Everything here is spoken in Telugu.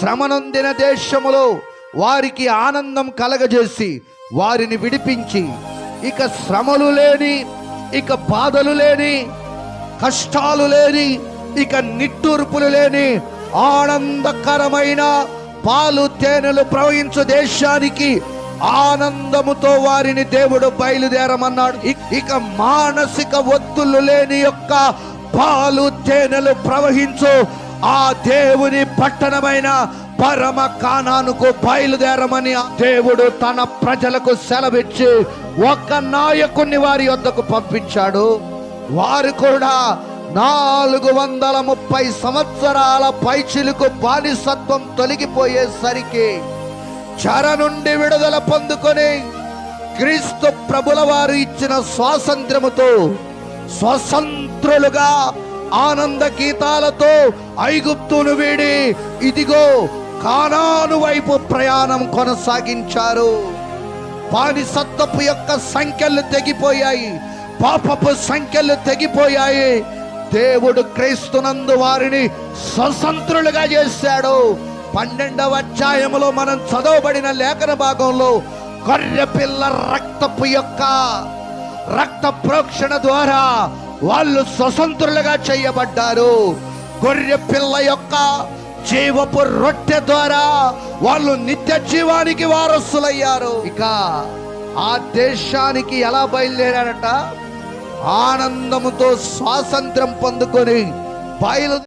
శ్రమనొందిన దేశములో వారికి ఆనందం కలగజేసి వారిని విడిపించి ఇక శ్రమలు లేని ఇక బాధలు లేని కష్టాలు లేని ఇక నిట్టూర్పులు లేని ఆనందకరమైన పాలు తేనెలు ప్రవహించు దేశానికి ఆనందముతో వారిని దేవుడు బయలుదేరమన్నాడు. ఇక మానసిక ఒత్తులు లేని యొక్క పాలు తేనెలు ప్రవహించు ఆ దేవుని పట్టణమైన పరమ కానానుకు బయలుదేరమని ఆ దేవుడు తన ప్రజలకు సెలవిచ్చి ఒక నాయకుణ్ణి వారి వద్దకు పంపించాడు. వారు కూడా నాలుగు వందల ముప్పై సంవత్సరాల పైచిలుకు బానిసత్వం తొలగిపోయేసరికి చర నుండి విడుదల పొందుకొని క్రీస్తు ప్రభుల వారు ఇచ్చిన స్వాతంత్రముతో స్వతంత్రులుగా ఆనంద గీతాలతో ఐగుప్తును వీడి ఇదిగో కానాను వైపు ప్రయాణం కొనసాగించారు. బానిసత్వపు యొక్క సంఖ్యలు తెగిపోయాయి. పాపపు సంఖ్యలు తెగిపోయాయి. దేవుడు క్రీస్తునందు వారిని స్వతంత్రులుగా చేశాడు. పన్నెండవ అధ్యాయములో మనం చదవబడిన లేఖన భాగంలో గొర్రె పిల్ల రక్తపు యొక్క రక్త ప్రోక్షణ ద్వారా వాళ్ళు స్వతంత్రులుగా చేయబడ్డారు. గొర్రె పిల్ల యొక్క జీవపు రొట్టె ద్వారా వాళ్ళు నిత్య జీవానికి వారసులయ్యారు. ఇక ఆ దేశానికి ఎలా బయలుదేరారట? ఆనందముతో స్వాతంత్రం పొందుకొని బయలు